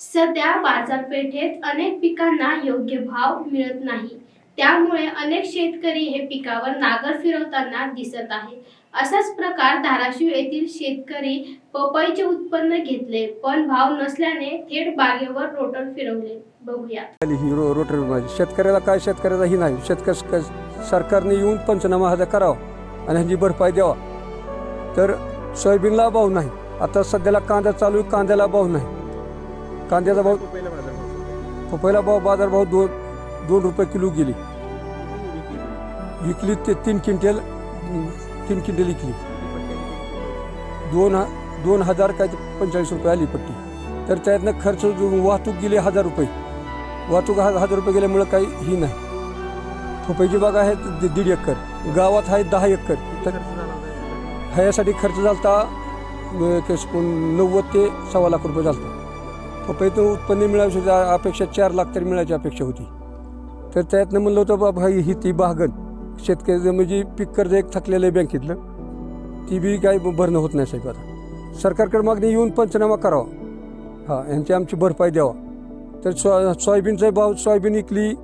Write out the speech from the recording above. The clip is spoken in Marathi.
सध्या बाजारपेठेत अनेक पिकांना योग्य भाव मिळत नाही. त्यामुळे अनेक शेतकरी हे पिकावर नागर फिरवताना दिसत आहे. असाच प्रकार धाराशिव येथील शेतकरी पपईचे उत्पन्न घेतले पण भाव नसल्याने थेट बागेवर रोटर फिरवले. बघूया. रोटर रो माझी शेतकऱ्याला काय शेतकऱ्याचाही नाही. शेतकरी सरकारने येऊन पंचनामा हजार करावा आणि ह्याची भरपाई द्यावा. तर सोयाबीनला भाव नाही. आता सध्याला कांदा चालू कांद्याला भाव नाही. कांद्याचा भाव पपईला भाव बाजारभाव दोन दोन रुपये किलो गेली. विकली ते तीन क्विंटल तीन क्विंटल विकली. दोन ह- दोन हजार काय पंचेचाळीस रुपये आली पट्टी. तर त्यातनं खर्च वाहतूक गेली हजार रुपये. वाहतूक हा- हजार रुपये गेल्यामुळं काही ही नाही. पपईची बाग आहे दीड एकर. गावात आहे दहा एकर. तर ह्यासाठी खर्च झालता अं, नव्वद ते सव्वा लाख रुपये झालता. पपईतून उत्पन्न मिळायची अपेक्षा चार लाख तरी मिळायची अपेक्षा होती. तर त्यातनं म्हणलं होतं बाबा ही ही ती बागन. शेतकरी म्हणजे पीक कर्ज एक थकलेलं आहे बँकेतलं. ती बी काही भरणं होत नाही साहेब आता. सरकारकडे मागणी येऊन पंचनामा करावा. हां यांची आमची भरपाई द्यावा. तर सो सोयाबीनचा भाव सोयाबीन विकली